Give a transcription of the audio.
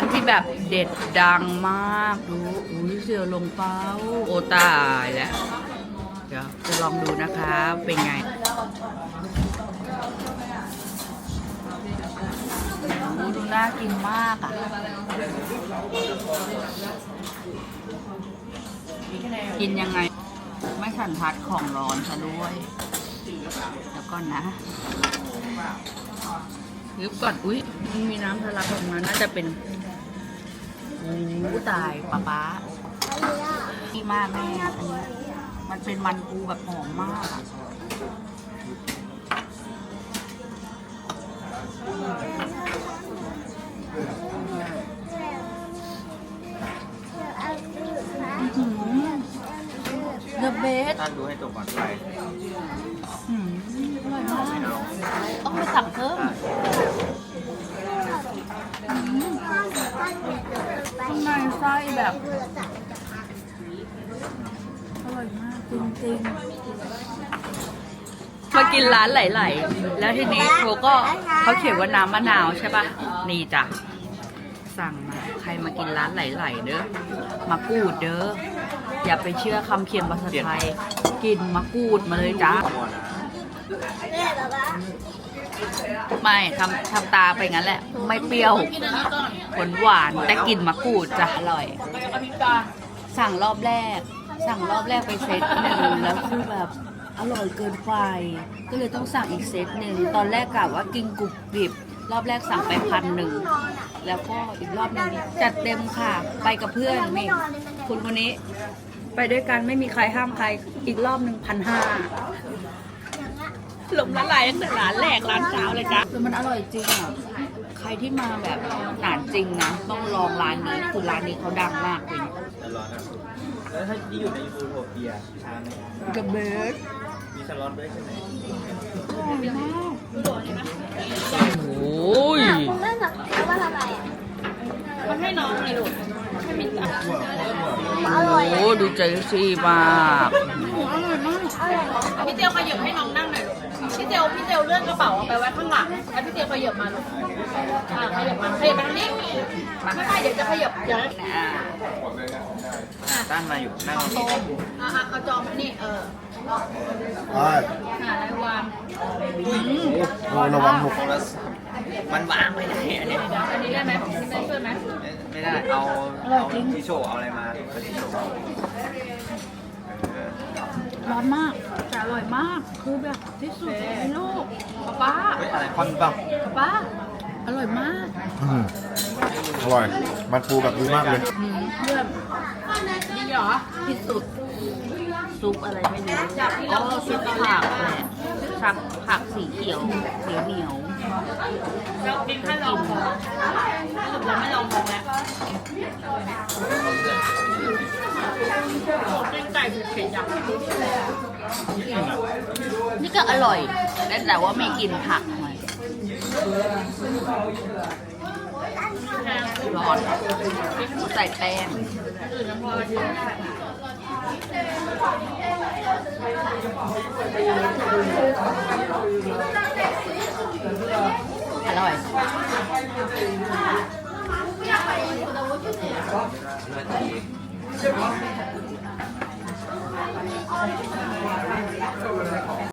านที่แบบเด็ดดังมากดูอุ้ยเสือลงเป้าโอตายแล้วเดี๋ยวจะลองดูนะคะเป็นไงดูน่ากินมากอะกินยังไง ไม่สันทัดของร้อนซะด้วยแล้วก่อนนะยึบก่อน อุ้ยมีน้ำทะลักออกมา น่าจะเป็น โอ้ตายป๊าป๊าดีมากแม่อันนี้มันเป็นมันปูแบบหอมมากอะเดอะเบสท่านดูให้จบก่อนไปอืมอร่อยมากต้องไปสั่งเพิ่ม ข้างในไส้แบบอร่อยมากจริงๆมากินร้านไหลๆ แล้วทีนี้เขาก็เขาเขียนว่าน้ำมะนาวใช่ปะนี่จ้ะ สั่งมา ใครมากินร้านไหลๆเด้อมะกรูดเด้อ อย่าไปเชื่อคำเขียนภาษาไทย กินมะกรูดมาเลยจ้ามัวนะ ไม่ทำทำตาไปงั้นแหละ ไม่เปรี้ยวหวานหวานแต่กลิ่นมะกรูดจะอร่อย สั่งรอบแรก สั่งรอบแรกไปเซตหนึ่งแล้วคือแบบอร่อยเกินไป ก็เลยต้องสั่งอีกเซตหนึ่งตอนแรกกะว่ากินกรุบกริบรอบแรกสั่งไปพันหนึ่งแล้วก็อีกรอบหนึงจัดเต็มค่ะ ไปกับเพื่อนนี่คุณคนนี้ ไปด้วยกันไม่มีใครห้ามใครอีกรอบหนึ่งพันห้า ลงละลายตั้งแต่ร้านแรกร้านเช้าเลยจ้ะแต่มันอร่อยจริงอะ ใครที่มาแบบหนานจริงนะ ต้องลองร้านนี้คือร้านนี้เขาดังมากเลยแต่ร้อนนะแล้วถ้าที่อยู่ในยูโทเปียช้าไหมกับเบสมีสล็อตด้วยใช่ไหมโอ้ยคุณแม่สั่งแล้วว่าทำไมอะมันให้น้องไงลูกให้มินตัดอร่อยโอ้ดูใจซี่มากพี่เตียวขยับให้น้องนั่งหน่อยลูก พี่เตียวพี่เตียวเลื่อนกระเป๋าเอาไปไว้ข้างหลังแล้วพี่เตียวขยับมาลูกอ่าขยับมาขยับมาทางนี้ไม่ไม่เดี๋ยวจะขยับเดี๋ยวอะตั้งมาอยู่นั่งโต๊ะอ่าเอาจอมานี่เออใช่หาอะไรวางโอ้ระวังหกโทรศัพท์มันวางไม่ได้อันนี้อันนี้ได้ไหมอันนี้ได้ช่วยไหมไม่ได้เอาเอาที่โชว์เอาอะไรมา เอาที่โชว์เออร้อนมากแต่อร่อยมาก คือแบบที่สุดในโลกป๊าเฮ้ยอะไรคอนเปล่าป๊าป๊าอร่อยมากอืมอร่อย มันปูแบบดีมากเลย อืมเพื่อนดีเหรอที่สุด ซุปอะไรไม่รู้อ๋อซุปผักแหละผักผักสีเขียวเขียวเหนียวเรากินแค่ลองสรุปเราไม่ลองมองแล้ว ย่างนี่ก็อร่อยแต่แต่ว่าไม่กินผักหน่อยร้อนใส่แป้งอร่อยเลือดดี